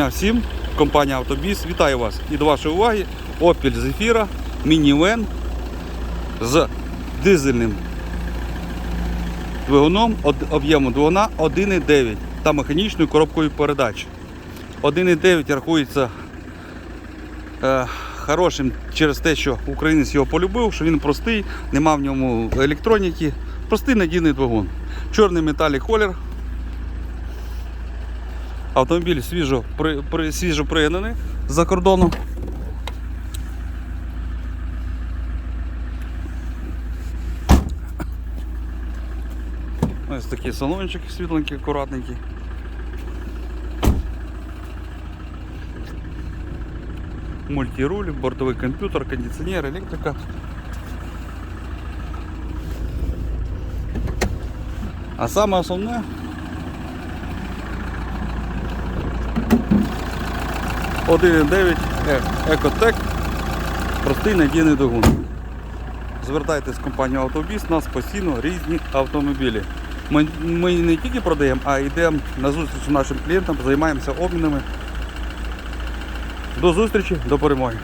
Дня Всім, компанія Автобіс, вітаю вас і до вашої уваги Opel Zafira мінівен з дизельним двигуном об'єму двигуна 1,9 та механічною коробкою передач. 1,9 рахується е, хорошим через те, що українець його полюбив, що він простий, нема в ньому електроніки. Простий надійний двигун. Чорний металік колір, Автомобіль свіжо, при, при, свіжо пригнаний з-за кордону. Ось такий салончик світленький, акуратненький. Мультируль, бортовий комп'ютер, кондиціонер, електрика. А саме основне 1.9 Е- Екотек. Простий надійний двигун. Звертайтесь в компанію Автобіс, у нас постійно різні автомобілі. Ми, ми не тільки продаємо, а йдемо на зустріч нашим клієнтам, займаємося обмінами. До зустрічі, до перемоги.